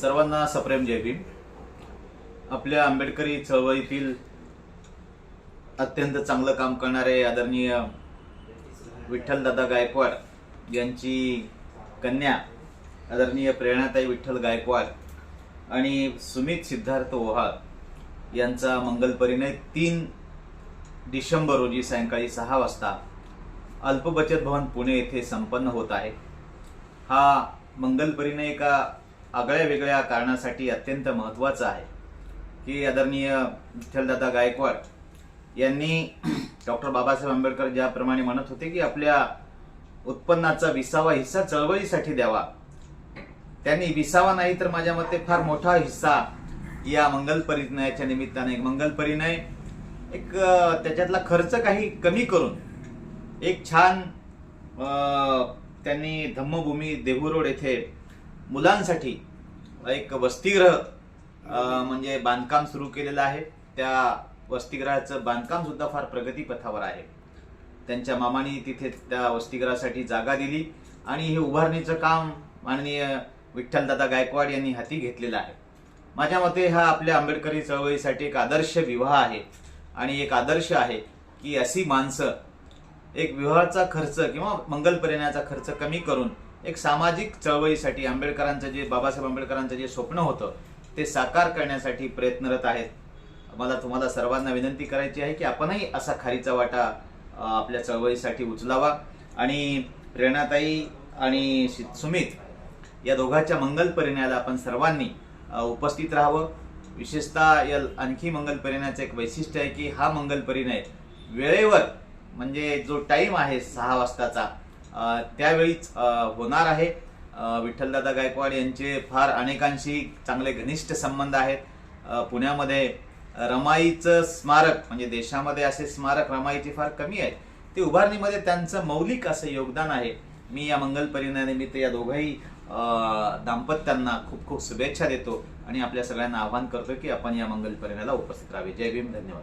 सर्वांना सप्रेम जय भीम. आपल्या आंबेडकरी चळवळीतील अत्यंत चांगलं काम करणारे आदरणीय विठ्ठलदादा गायकवाड यांची कन्या आदरणीय प्रेरणाताई विठ्ठल गायकवाड आणि सुमित सिद्धार्थ ओहाळ यांचा मंगल परिणय तीन डिसेंबर रोजी सायंकाळी सहा वाजता अल्पबचत भवन पुणे येथे संपन्न होत आहे. हा मंगल परिणय एका आगळ्या वेगळ्या कारणासाठी अत्यंत महत्त्वाचं आहे की आदरणीय विठ्ठलदादा गायकवाड यांनी डॉक्टर बाबासाहेब आंबेडकर ज्याप्रमाणे म्हणत होते की आपल्या उत्पन्नाचा विसावा हिस्सा चळवळीसाठी द्यावा. त्यांनी विसावा नाही तर माझ्या मते फार मोठा हिस्सा या मंगल परिणयाच्या निमित्ताने मंगल परिणय एक त्याच्यातला खर्च काही कमी करून एक छान त्यांनी धम्मभूमी देहू रोड येथे मुलांसाठी एक वसतिगृह म्हणजे बांधकाम सुरू केलेलं आहे. त्या वसतिगृहाचं बांधकाम सुद्धा फार प्रगतीपथावर आहे. त्यांच्या मामाने तिथे त्या वसतिगृहासाठी जागा दिली आणि हे उभारणीचं काम माननीय विठ्ठलदादा गायकवाड यांनी हाती घेतलेलं आहे. माझ्या मते हा आपल्या आंबेडकरी चळवळीसाठी एक आदर्श विवाह आहे आणि एक आदर्श आहे की अशी माणसं एक विवाहाचा खर्च किंवा मंगल परिणयाचा खर्च कमी करून एक सामाजिक चळवळीसाठी आंबेडकरांचं जे बाबासाहेब आंबेडकरांचं जे स्वप्न होतं ते साकार करण्यासाठी प्रयत्नरत आहेत. मला तुम्हाला सर्वांना विनंती करायची आहे की आपणही असा खारीचा वाटा आपल्या चळवळीसाठी उचलावा. आणि प्रेरणाताई आणि सुमित या दोघांच्या मंगल परिणयाला आपण सर्वांनी उपस्थित राहावं. विशेषतः या आणखी मंगल परिणयाचं एक वैशिष्ट्य आहे की हा मंगल परिणय वेळेवर म्हणजे जो टाईम आहे सहा वाजताचा त्यावेळीच होणार आहे. विठ्ठलदादा गायकवाड यांचे फार अनेकांशी चांगले घनिष्ठ संबंध आहेत. पुण्यामध्ये रमाईचं स्मारक म्हणजे देशामध्ये असे स्मारक रमाईचे फार कमी आहेत. ते उभारणीमध्ये त्यांचं मौलिक असं योगदान आहे. मी या मंगल परिणयानिमित्त या दोघंही दाम्पत्यांना खूप खूप शुभेच्छा देतो आणि आपल्या सगळ्यांना आवाहन करतो की आपण या मंगल परिणयाला उपस्थित राहावे. जय भीम. धन्यवाद.